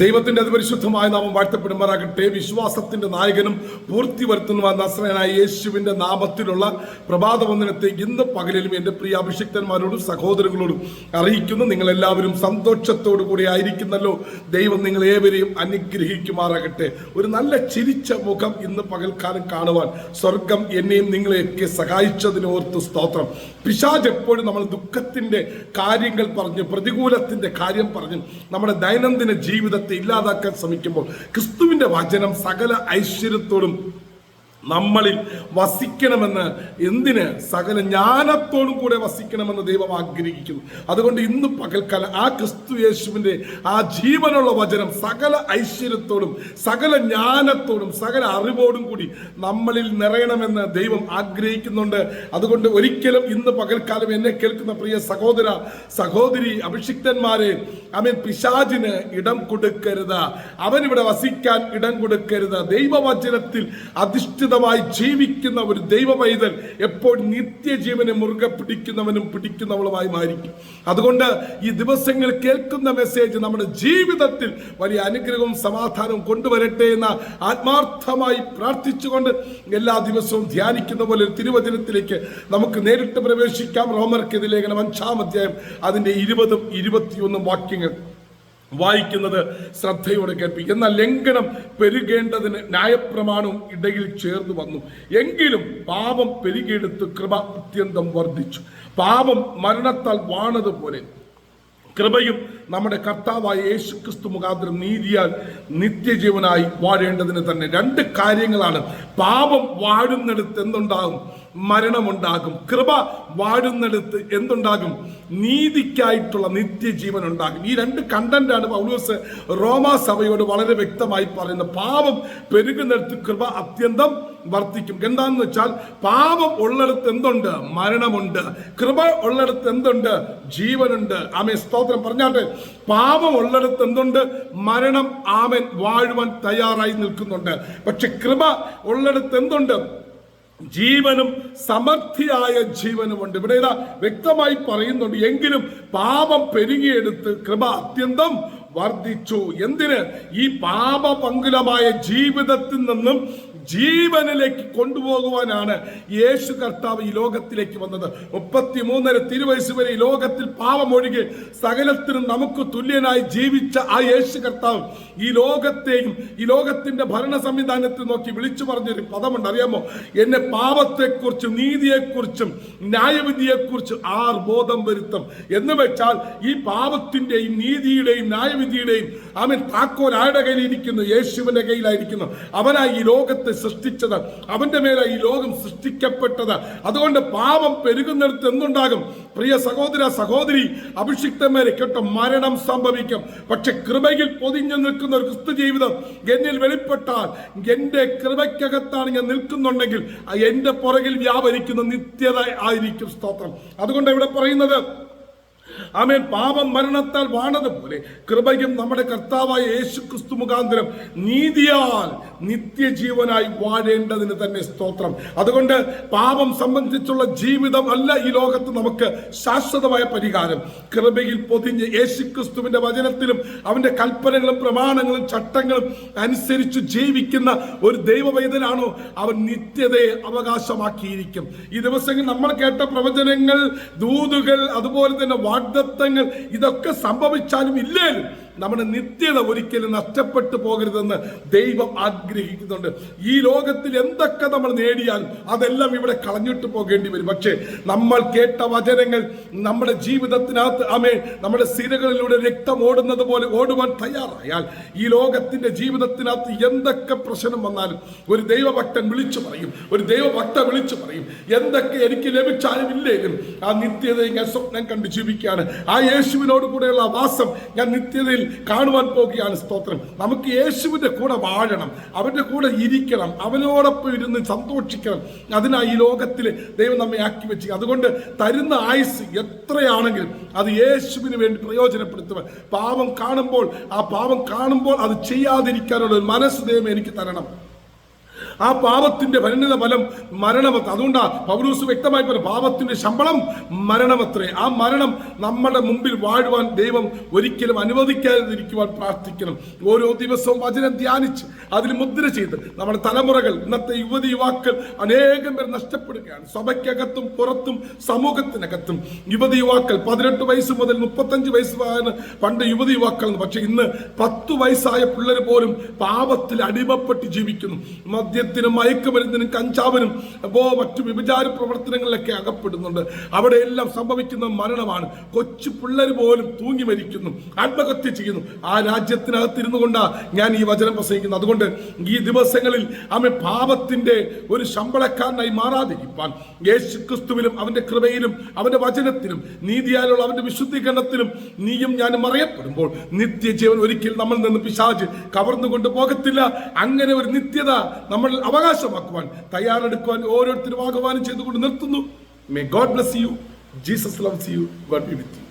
ദൈവത്തിന്റെ അതിപരിശുദ്ധമായ നാമം വാഴ്ത്തപ്പെടുമാറാകട്ടെ. വിശ്വാസത്തിന്റെ നായകനും പൂർത്തി വരുത്തുന്ന നസ്രനായ യേശുവിന്റെ നാമത്തിലുള്ള പ്രഭാത വന്ദനത്തെ ഇന്ന് പകലിലും എന്റെ പ്രിയ അഭിഷിക്തന്മാരോടും സഹോദരങ്ങളോടും അറിയിക്കുന്നു. നിങ്ങൾ എല്ലാവരും സന്തോഷത്തോടു കൂടി ആയിരിക്കുന്നല്ലോ. ദൈവം നിങ്ങൾ ഏവരെയും അനുഗ്രഹിക്കുമാറാകട്ടെ. ഒരു നല്ല ചിരിച്ച മുഖം ഇന്ന് പകൽക്കാലം കാണുവാൻ സ്വർഗം എന്നെയും നിങ്ങളെയൊക്കെ സഹായിച്ചതിന് ഓർത്ത് സ്തോത്രം. പിശാജ് എപ്പോഴും നമ്മൾ ദുഃഖത്തിന്റെ കാര്യങ്ങൾ പറഞ്ഞ് പ്രതികൂലത്തിന്റെ കാര്യം പറഞ്ഞ് നമ്മുടെ ദൈനംദിന ജീവിതത്തെ ഇല്ലാതാക്കാൻ ശ്രമിക്കുമ്പോൾ ക്രിസ്തുവിന്റെ വചനം സകല ഐശ്വര്യത്തോടും നമ്മളിൽ വസിക്കണമെന്ന് എന്തിന് സകല ജ്ഞാനത്തോടും കൂടെ വസിക്കണമെന്ന് ദൈവം ആഗ്രഹിക്കുന്നു. അതുകൊണ്ട് ഇന്ന് പകൽക്കാലം ആ ക്രിസ്തു യേശുവിന്റെ ആ ജീവനുള്ള വചനം സകല ഐശ്വര്യത്തോടും സകല ജ്ഞാനത്തോടും സകല അറിവോടും കൂടി നമ്മളിൽ നിറയണമെന്ന് ദൈവം ആഗ്രഹിക്കുന്നുണ്ട്. അതുകൊണ്ട് ഒരിക്കലും ഇന്ന് പകൽക്കാലം എന്നെ കേൾക്കുന്ന പ്രിയ സഹോദര സഹോദരി അഭിഷിക്തന്മാരെ അവൻ പിശാചിന് ഇടം കൊടുക്കരുത്. അവനിവിടെ വസിക്കാൻ ഇടം കൊടുക്കരുത്. ദൈവവചനത്തിൽ അധിഷ്ഠിതമായി ജീവിക്കുന്ന ഒരു ദൈവ പൈതൽ എപ്പോൾ നിത്യജീവനെ മുറുകെ പിടിക്കുന്നവനും പിടിക്കുന്നവളുമായി മാറിക്കും അതുകൊണ്ട് ഈ ദിവസങ്ങൾ കേൾക്കുന്ന മെസ്സേജ് നമ്മുടെ ജീവിതത്തിൽ വലിയ അനുഗ്രഹവും സമാധാനവും കൊണ്ടുവരട്ടെ എന്ന ആത്മാർത്ഥമായി പ്രാർത്ഥിച്ചുകൊണ്ട് എല്ലാ ദിവസവും ധ്യാനിക്കുന്ന പോലെ ഒരു തിരുവചനത്തിലേക്ക് നമുക്ക് നേരിട്ട് പ്രവേശിക്കാം. റോമർക്കെതിരെ ലേഖനം അഞ്ചാം അധ്യായം അതിന്റെ ഇരുപതും ഇരുപത്തിയൊന്നും വാക്യങ്ങൾ. വായിക്കുന്നത് ശ്രദ്ധയോടെ കേൾപ്പിക്കും എന്നാൽ ലംഘനം പെരുകേണ്ടതിന് ന്യായപ്രമാണവും ഇടയിൽ ചേർന്ന് വന്നു. എങ്കിലും പാപം പെരുകിയെടുത്ത് കൃപ അത്യന്തം വർദ്ധിച്ചു. പാപം മരണത്താൽ വാണതുപോലെ കൃപയും നമ്മുടെ കർത്താവായ യേശു ക്രിസ്തു മുഖാന്തരം നീതിയാൽ നിത്യജീവനായി വാഴേണ്ടതിന് തന്നെ രണ്ട് കാര്യങ്ങളാണ്. പാപം വാഴുന്നിടത്ത് എന്തുണ്ടാകും? മരണമുണ്ടാകും. കൃപ വാഴുന്നിടത്ത് എന്തുണ്ടാകും? നീതിക്കായിട്ടുള്ള നിത്യജീവൻ ഉണ്ടാകും. ഈ രണ്ട് കണ്ടന്റാണ് പൗലോസ് റോമാ സഭയോട് വളരെ വ്യക്തമായി പറയുന്നത്. പാപം പെരുകുന്നിടത്ത് കൃപ അത്യന്തം വർദ്ധിക്കും. എന്താണെന്ന് വെച്ചാൽ പാപം ഉള്ളിടത്ത് എന്തുണ്ട്? മരണമുണ്ട്. കൃപ ഉള്ളിടത്ത് എന്തുണ്ട്? ജീവനുണ്ട്. ആമേ സ്തോത്രം. പറഞ്ഞാട്ടെ പാപം ഉള്ളിടത്ത് എന്തുണ്ട്? മരണം ആമൻ വാഴുവാൻ തയ്യാറായി നിൽക്കുന്നുണ്ട്. പക്ഷെ കൃപ ഉള്ളിടത്ത് എന്തുണ്ട്? ജീവനും സമൃദ്ധിയായ ജീവനുമുണ്ട്. ഇവിടെ ഇതാ വ്യക്തമായി പറയുന്നുണ്ട് എങ്കിലും പാപം പെരുകിയെടുത്ത് കൃപ അത്യന്തം വർദ്ധിച്ചു. എന്തിന്? ഈ പാപപങ്കുലമായ ജീവിതത്തിൽ നിന്നും ജീവനിലേക്ക് കൊണ്ടുപോകുവാനാണ് യേശു കർത്താവ് ഈ ലോകത്തിലേക്ക് വന്നത്. മുപ്പത്തി മൂന്നര തിരുവയസ് വരെ ഈ ലോകത്തിൽ പാവമൊഴികെ സകലത്തിനും നമുക്ക് തുല്യനായി ജീവിച്ച ആ യേശു കർത്താവ് ഈ ലോകത്തെയും ഈ ലോകത്തിന്റെ ഭരണ സംവിധാനത്തിൽ നോക്കി വിളിച്ചു പറഞ്ഞൊരു പദമുണ്ട്. അറിയാമോ? എന്നെ പാപത്തെക്കുറിച്ചും നീതിയെക്കുറിച്ചും ന്യായവിധിയെക്കുറിച്ചും ആർ ബോധം വരുത്തും. എന്ന് വെച്ചാൽ ഈ പാപത്തിന്റെയും നീതിയുടെയും ന്യായവിധിയുടെയും അവൻ താക്കോൽ ആരുടെ കയ്യിലിരിക്കുന്നു യേശുവിന്റെ കയ്യിലായിരിക്കുന്നു. അവനായി ഈ ലോകത്തെ സൃഷ്ടിച്ചത്. അവന്റെ മേലായി ഈ ലോകം സൃഷ്ടിക്കപ്പെട്ടത്. അതുകൊണ്ട് പാപം പെരുകുന്നിടത്ത് എന്തുണ്ടാകും? പ്രിയ സഹോദര സഹോദരി അഭിഷിക്തന്മാരെ കേട്ടോ മരണം സംഭവിക്കും. പക്ഷെ കൃപയിൽ പൊതിഞ്ഞു നിൽക്കുന്ന ഒരു ക്രിസ്തു ജീവിതം എന്നിൽ വെളിപ്പെട്ടാൽ എന്റെ കൃപയ്ക്കകത്താണ് ഞാൻ നിൽക്കുന്നുണ്ടെങ്കിൽ എന്റെ പുറകിൽ വ്യാപരിക്കുന്ന നിത്യത ആയിരിക്കും സ്തോത്രം. അതുകൊണ്ട് ഇവിടെ പറയുന്നത് ആമേൻ. പാപം മരണത്താൽ വാണതുപോലെ കൃപയും നമ്മുടെ കർത്താവായ യേശു ക്രിസ്തു മുഖാന്തരം നീതിയാൽ നിത്യജീവനായി വാഴേണ്ടതിന് തന്നെ സ്തോത്രം. അതുകൊണ്ട് പാപം സംബന്ധിച്ചുള്ള ജീവിതം അല്ല ഈ ലോകത്ത് നമുക്ക് ശാശ്വതമായ പരിഹാരം. കൃപയിൽ പൊതിഞ്ഞ് യേശു ക്രിസ്തുവിന്റെ വചനത്തിലും അവന്റെ കൽപ്പനകളും പ്രമാണങ്ങളും ചട്ടങ്ങളും അനുസരിച്ച് ജീവിക്കുന്ന ഒരു ദൈവവൈദ്യനാണോ അവൻ നിത്യതയെ അവകാശമാക്കിയിരിക്കും. ഈ ദിവസങ്ങളിൽ നമ്മൾ കേട്ട പ്രവചനങ്ങൾ ദൂതുകൾ അതുപോലെ തന്നെ വാഗ്ദത്തങ്ങൾ ഇതൊക്കെ സംഭവിച്ചാലും ഇല്ലേലും നമ്മുടെ നിത്യത ഒരിക്കലും നഷ്ടപ്പെട്ടു പോകരുതെന്ന് ദൈവം ആഗ്രഹിക്കുന്നുണ്ട്. ഈ ലോകത്തിൽ എന്തൊക്കെ നമ്മൾ നേടിയാൽ അതെല്ലാം ഇവിടെ കളഞ്ഞിട്ട് പോകേണ്ടി വരും. പക്ഷേ നമ്മൾ കേട്ട വചനങ്ങൾ നമ്മുടെ ജീവിതത്തിനകത്ത് അമേ നമ്മുടെ സിരകളിലൂടെ രക്തം ഓടുന്നത് പോലെ ഓടുവാൻ തയ്യാറായാൽ ഈ ലോകത്തിന്റെ ജീവിതത്തിനകത്ത് എന്തൊക്കെ പ്രശ്നം വന്നാലും ഒരു ദൈവഭക്തൻ വിളിച്ചു പറയും. ഒരു ദൈവഭക്ത വിളിച്ചു പറയും. എന്തൊക്കെ എനിക്ക് ലഭിച്ചാലും ഇല്ലെങ്കിലും ആ നിത്യതയെ ഞാൻ സ്വപ്നം കണ്ടു ജീവിക്കുകയാണ്. ആ യേശുവിനോട് കൂടെയുള്ള വാസം ഞാൻ നിത്യതയിൽ കാണുവാൻ പോകുകയാണ് സ്തോത്രം. നമുക്ക് യേശുവിന്റെ കൂടെ വാഴണം അവന്റെ കൂടെ ഇരിക്കണം അവനോടൊപ്പം ഇരുന്ന് സന്തോഷിക്കണം. അതിനായി ഈ ലോകത്തിൽ ദൈവം നമ്മെ ആക്കി വെച്ച് അതുകൊണ്ട് തരുന്ന ആയുസ് എത്രയാണെങ്കിലും അത് യേശുവിന് വേണ്ടി പ്രയോജനപ്പെടുത്തുക പാപം കാണുമ്പോൾ ആ പാപം കാണുമ്പോൾ അത് ചെയ്യാതിരിക്കാനുള്ള ഒരു മനസ്സ് ദൈവം എനിക്ക് തരണം. ആ പാപത്തിന്റെ പരിണിത ഫലം മരണമത്ര അതുകൊണ്ടാ പൗരൂസ് വ്യക്തമായി പറഞ്ഞു പാപത്തിന്റെ ശമ്പളം മരണമത്രേ. ആ മരണം നമ്മുടെ മുമ്പിൽ വാഴുവാൻ ദൈവം ഒരിക്കലും അനുവദിക്കാതിരിക്കുവാൻ പ്രാർത്ഥിക്കണം. ഓരോ ദിവസവും വചനം ധ്യാനിച്ച് അതിൽ മുദ്ര ചെയ്ത് നമ്മുടെ തലമുറകൾ ഇന്നത്തെ യുവതി യുവാക്കൾ അനേകം പേർ നഷ്ടപ്പെടുകയാണ്. സഭയ്ക്കകത്തും പുറത്തും സമൂഹത്തിനകത്തും. യുവതി യുവാക്കൾ പതിനെട്ട് വയസ്സ് മുതൽ മുപ്പത്തഞ്ച് വയസ്സ് വരെ പണ്ട് യുവതി യുവാക്കൾ. പക്ഷെ ഇന്ന് പത്ത് വയസ്സായ പിള്ളേർ പോലും പാപത്തിൽ അടിമപ്പെട്ട് ജീവിക്കുന്നു. മദ്യത്തിനും മയക്കുമരുന്നിനും കഞ്ചാവിനും അപ്പോ മറ്റു വിഭചാര പ്രവർത്തനങ്ങളിലൊക്കെ അകപ്പെടുന്നുണ്ട്. അവിടെയെല്ലാം സംഭവിക്കുന്ന മരണമാണ്. കൊച്ചു പിള്ളേർ പോലും തൂങ്ങി മരിക്കുന്നു. ആത്മഹത്യ ചെയ്യുന്നു. ആ രാജ്യത്തിനകത്തിരുന്നു കൊണ്ടാണ് ഞാൻ ഈ വചനം പ്രസംഗിക്കുന്നത്. അതുകൊണ്ട് ഈ ദിവസങ്ങളിൽ അമ്മ പാപത്തിന്റെ ഒരു ശമ്പളക്കാരനായി മാറാതിരിക്കാൻ യേശു ക്രിസ്തുവിലും അവന്റെ കൃപയിലും അവന്റെ വചനത്തിലും നീതിയാലുള്ള അവന്റെ വിശുദ്ധീകരണത്തിലും നീയും ഞാനും അറിയപ്പെടുമ്പോൾ നിത്യജീവൻ ഒരിക്കൽ നമ്മൾ നിന്ന് പിശാജ് കവർന്നുകൊണ്ട് പോകത്തില്ല. അങ്ങനെ ഒരു നിത്യത നമ്മൾ അവകാശമാക്കുവാൻ തയ്യാറെടുക്കുവാൻ ഓരോരുത്തരും ആഹ്വാനം ചെയ്തുകൊണ്ട് നിർത്തുന്നു. May God bless you Jesus loves you God be with you